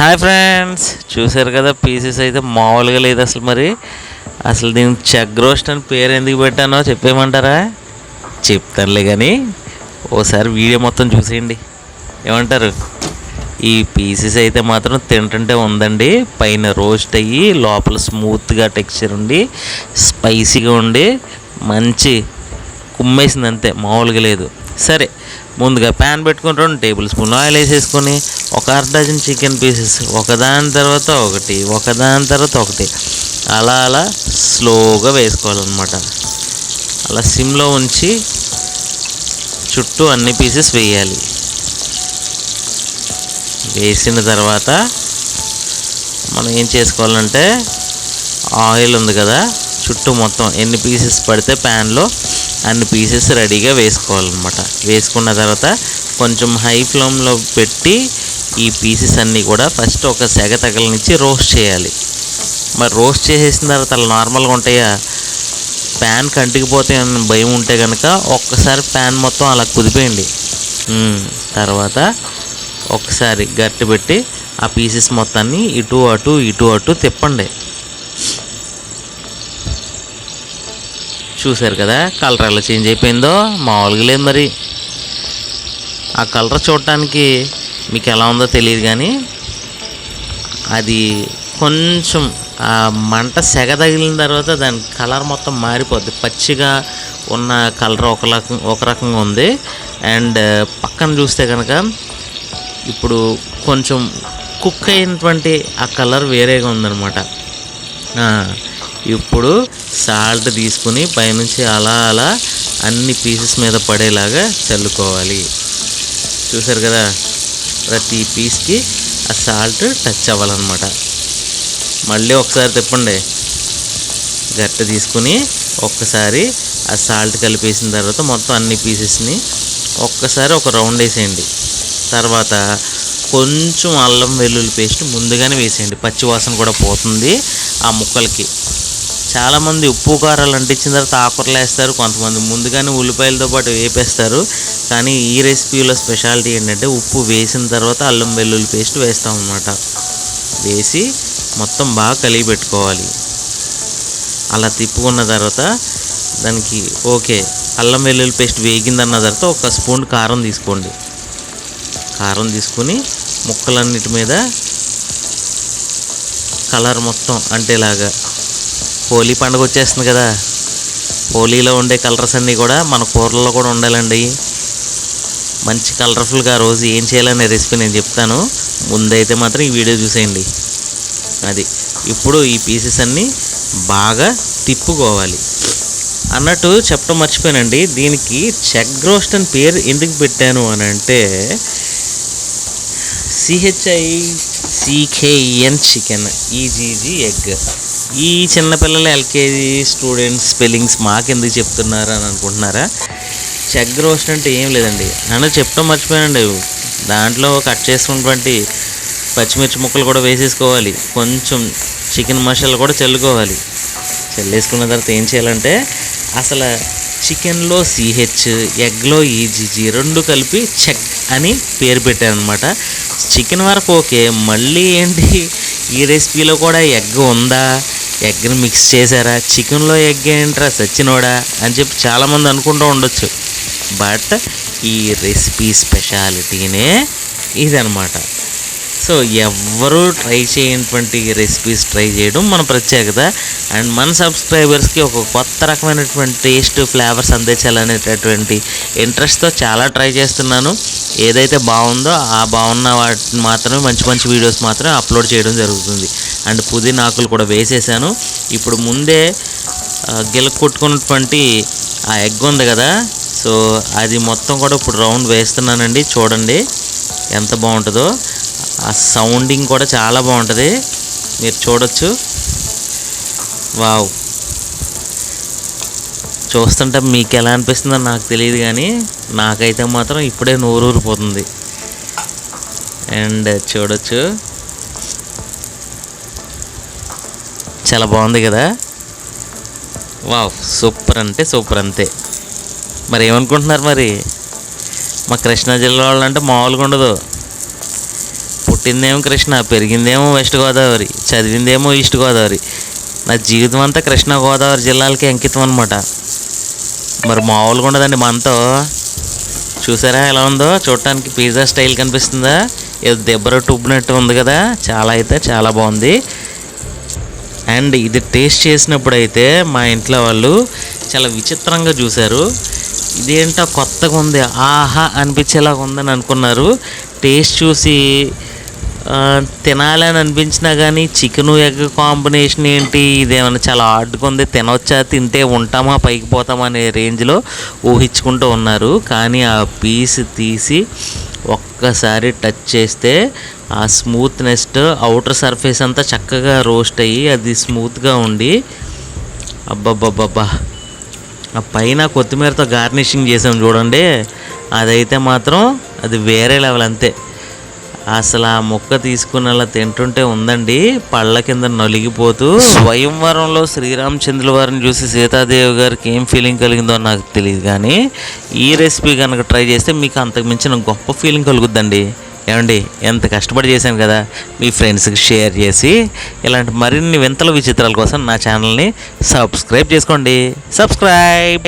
Hi friends చూసారు కదా pieces అయితే మామూలుగా లేదు అసలు మరి. అసలు దీని చెక్ రోస్ట్ అని పేరు ఎందుకు పెట్టానో చెప్పేయమంటారా? చెప్తానులే కానీ ఓసారి వీడియో మొత్తం చూసేయండి. ఏమంటారు? ఈ పీసెస్ అయితే మాత్రం తింటుంటే ఉందండి. పైన రోస్ట్ అయ్యి లోపల స్మూత్గా టెక్స్చర్ ఉండి స్పైసీగా ఉండి మంచి కుమ్మేసింది అంతే మామూలుగా లేదు. సరే ముందుగా ప్యాన్ పెట్టుకుని రెండు టేబుల్ స్పూన్ ఆయిల్ వేసేసుకొని ఒక అర డజన్ చికెన్ పీసెస్ ఒకదాని తర్వాత ఒకటి ఒకదాని తర్వాత ఒకటి. అలా అలా స్లోగా వేసుకోవాలన్నమాట. అలా సిమ్లో ఉంచి చుట్టూ అన్ని పీసెస్ వేయాలి. వేసిన తర్వాత మనం ఏం చేసుకోవాలంటే ఆయిల్ ఉంది కదా చుట్టూ మొత్తం ఎన్ని పీసెస్ పడితే ప్యాన్లో అన్ని పీసెస్ రెడీగా వేసుకోవాలన్నమాట. వేసుకున్న తర్వాత కొంచెం హై ఫ్లేమ్లో పెట్టి ఈ పీసెస్ అన్నీ కూడా ఫస్ట్ ఒక సెగ తగలనిచ్చి రోస్ట్ చేయాలి. మరి రోస్ట్ చేసేసిన తర్వాత అలా నార్మల్గా ఉంటాయా? ప్యాన్ కంటికిపోతే భయం ఉంటే కనుక ఒక్కసారి ప్యాన్ మొత్తం అలా కుదిపేయండి. తర్వాత ఒకసారి గట్టి పెట్టి ఆ పీసెస్ మొత్తాన్ని ఇటు అటు ఇటు అటు తిప్పండి. చూశారు కదా కలర్ ఎలా చేంజ్ అయిపోయిందో? మామూలుగా లేదు మరి. ఆ కలర్ చూడటానికి మీకు ఎలా ఉందో తెలియదు కానీ అది కొంచెం ఆ మంట సెగ తగిలిన తర్వాత దాని కలర్ మొత్తం మారిపోద్ది. పచ్చిగా ఉన్న కలర్ ఒక రకం ఒక రకంగా ఉంది. అండ్ పక్కన చూస్తే కనుక ఇప్పుడు కొంచెం కుక్ అయినటువంటి ఆ కలర్ వేరేగా ఉందన్నమాట. ఇప్పుడు సాల్ట్ తీసుకుని పైనుంచి అలా అలా అన్ని పీసెస్ మీద పడేలాగా చల్లుకోవాలి. చూసారు కదా? ప్రతి పీస్కి ఆ సాల్ట్ టచ్ అవ్వాలన్నమాట. మళ్ళీ ఒకసారి తిప్పండి. గట్ట తీసుకుని ఒక్కసారి ఆ సాల్ట్ కలిపేసిన తర్వాత మొత్తం అన్ని పీసెస్ని ఒక్కసారి ఒక రౌండ్ వేసేయండి. తర్వాత కొంచెం అల్లం వెల్లుల్లి పేస్ట్ ముందుగానే వేసేయండి. పచ్చి వాసన కూడా పోతుంది ఆ ముక్కలకి. చాలామంది ఉప్పు కారాలు అంటించిన తర్వాత ఆకురలు వేస్తారు కొంతమంది ముందుగానే ఉల్లిపాయలతో పాటు వేపేస్తారు. కానీ ఈ రెసిపీలో స్పెషాలిటీ ఏంటంటే ఉప్పు వేసిన తర్వాత అల్లం వెల్లుల్లి పేస్ట్ వేస్తాం అన్నమాట. వేసి మొత్తం బాగా కలిగి పెట్టుకోవాలి. అలా తిప్పుకున్న తర్వాత దానికి ఓకే అల్లం వెల్లుల్లి పేస్ట్ వేగిందన్న తర్వాత ఒక స్పూన్ కారం తీసుకోండి. కారం తీసుకుని ముక్కలన్నిటి మీద కలర్ మొత్తం అంటేలాగా హోలీ పండుగ వచ్చేస్తుంది కదా. హోలీలో ఉండే కలర్స్ అన్నీ కూడా మన కూరల్లో కూడా ఉండాలండి. మంచి కలర్ఫుల్గా రోజు ఏం చేయాలనే రెసిపీ నేను చెప్తాను. ముందైతే మాత్రం ఈ వీడియో చూసేయండి. అది ఇప్పుడు ఈ పీసెస్ అన్నీ బాగా తిప్పుకోవాలి. అన్నట్టు చెప్పడం మర్చిపోయానండి. దీనికి చెక్ రోస్ట్ అని పేరు ఎందుకు పెట్టాను అని అంటే C H I C K N chicken E G G egg ఈ చిన్నపిల్లల ఎల్కేజీ స్టూడెంట్స్ స్పెల్లింగ్స్ మాకెందుకు చెప్తున్నారు అని అనుకుంటున్నారా? చెగ్ రోస్ట్ అంటే ఏం లేదండి. నన్ను చెప్పడం మర్చిపోయానండి. దాంట్లో కట్ చేసుకున్నటువంటి పచ్చిమిర్చి ముక్కలు కూడా వేసేసుకోవాలి. కొంచెం చికెన్ మసాలా కూడా చల్లుకోవాలి. చల్లేసుకున్న తర్వాత ఏం చేయాలంటే అసలు చికెన్లో సిహెచ్ ఎగ్లో ఈజీజీ రెండు కలిపి చెక్ అని పేరు పెట్టాను అనమాట చికెన్ వరకు ఓకే. మళ్ళీ ఏంటి? ఈ రెసిపీలో కూడా ఎగ్ ఉందా? ఎగ్ని మిక్స్ చేశారా? చికెన్లో ఎగ్ ఏంట్రా సచ్చినోడా? అని చెప్పి చాలామంది అనుకుంటూ ఉండొచ్చు. బట్ ఈ రెసిపీ స్పెషాలిటీనే ఇదనమాట సో ఎవ్వరూ ట్రై చేయనటువంటి రెసిపీస్ ట్రై చేయడం మన ప్రత్యేకత. అండ్ మన సబ్స్క్రైబర్స్కి ఒక కొత్త రకమైనటువంటి టేస్ట్ ఫ్లేవర్స్ అందించాలనేటటువంటి ఇంట్రెస్ట్తో చాలా ట్రై చేస్తున్నాను. ఏదైతే బాగుందో ఆ బాగున్న వాటిని మాత్రమే మంచి మంచి వీడియోస్ మాత్రమే అప్లోడ్ చేయడం జరుగుతుంది. అండ్ పుదీనాకులు కూడా వేసేసాను. ఇప్పుడు ముందే ఆ, గిలక కొట్టుకున్నటువంటి ఆ ఎగ్ ఉంది కదా సో అది మొత్తం కూడా ఇప్పుడు రౌండ్ వేస్తున్నానండి చూడండి ఎంత బాగుంటుందో. ఆ సౌండింగ్ కూడా చాలా బాగుంటుంది మీరు చూడొచ్చు. వావ్. చూస్తుంటే మీకు ఎలా అనిపిస్తుందో నాకు తెలియదు కానీ నాకైతే మాత్రం ఇప్పుడే నోరూరిపోతుంది. అండ్ చూడొచ్చు. చాలా బాగుంది కదా? వావ్ సూపర్ అంటే సూపర్ అంతే. మరి ఏమనుకుంటున్నారు మరి? మా కృష్ణా జిల్లా వాళ్ళంటే మామూలుగా ఉండదు. పుట్టిందేమో కృష్ణ పెరిగిందేమో వెస్ట్ గోదావరి చదివిందేమో ఈస్ట్ గోదావరి. నా జీవితం అంతా కృష్ణా గోదావరి జిల్లాలకి అంకితం అనమాట మరి మామూలుగా ఉండదండి మనతో. చూసారా ఎలా ఉందో? చూడటానికి పిజ్జా స్టైల్ కనిపిస్తుందా? ఏదో దెబ్బర టుబ్బినట్టు ఉంది కదా? చాలా అయితే చాలా బాగుంది. అండ్ ఇది టేస్ట్ చేసినప్పుడు అయితే మా ఇంట్లో వాళ్ళు చాలా విచిత్రంగా చూశారు. ఇదేంటో కొత్తగా ఉంది. ఆహా అనిపించేలాగా ఉందని అనుకున్నారు. టేస్ట్ చూసి తినాలని అనిపించినా కానీ చికెన్ ఎగ్ కాంబినేషన్ ఏంటి? ఇదేమైనా చాలా ఆడ్గా ఉంది. తినవచ్చా తింటే ఉంటామా? పైకి పోతామా? అనే రేంజ్లో ఊహించుకుంటూ ఉన్నారు. కానీ ఆ పీస్ తీసి ఒక్కసారి టచ్ చేస్తే ఆ స్మూత్నెస్ అవుటర్ సర్ఫేస్ అంతా చక్కగా రోస్ట్ అయ్యి అది స్మూత్గా ఉండి అబ్బబ్బబ్బబ్బా. ఆ పైన కొత్తిమీరతో గార్నిషింగ్ చేసాం చూడండి. అదైతే మాత్రం అది వేరే లెవెల్ అంతే. అసలు ఆ ముక్క తీసుకుని అలా తింటుంటే ఉందండి. పళ్ళ కింద నలిగిపోతూ స్వయంవరంలో శ్రీరామచంద్రుల వారిని చూసి సీతాదేవి గారికి ఏం ఫీలింగ్ కలిగిందో నాకు తెలియదు కానీ ఈ రెసిపీ కనుక ట్రై చేస్తే మీకు అంతకు మించిన గొప్ప ఫీలింగ్ కలుగుద్దండి. ఏమండి ఎంత కష్టపడి చేశాను కదా మీ ఫ్రెండ్స్కి షేర్ చేసి ఇలాంటి మరిన్ని వింతల విచిత్రాల కోసం నా ఛానల్ని సబ్స్క్రైబ్ చేసుకోండి. సబ్స్క్రైబ్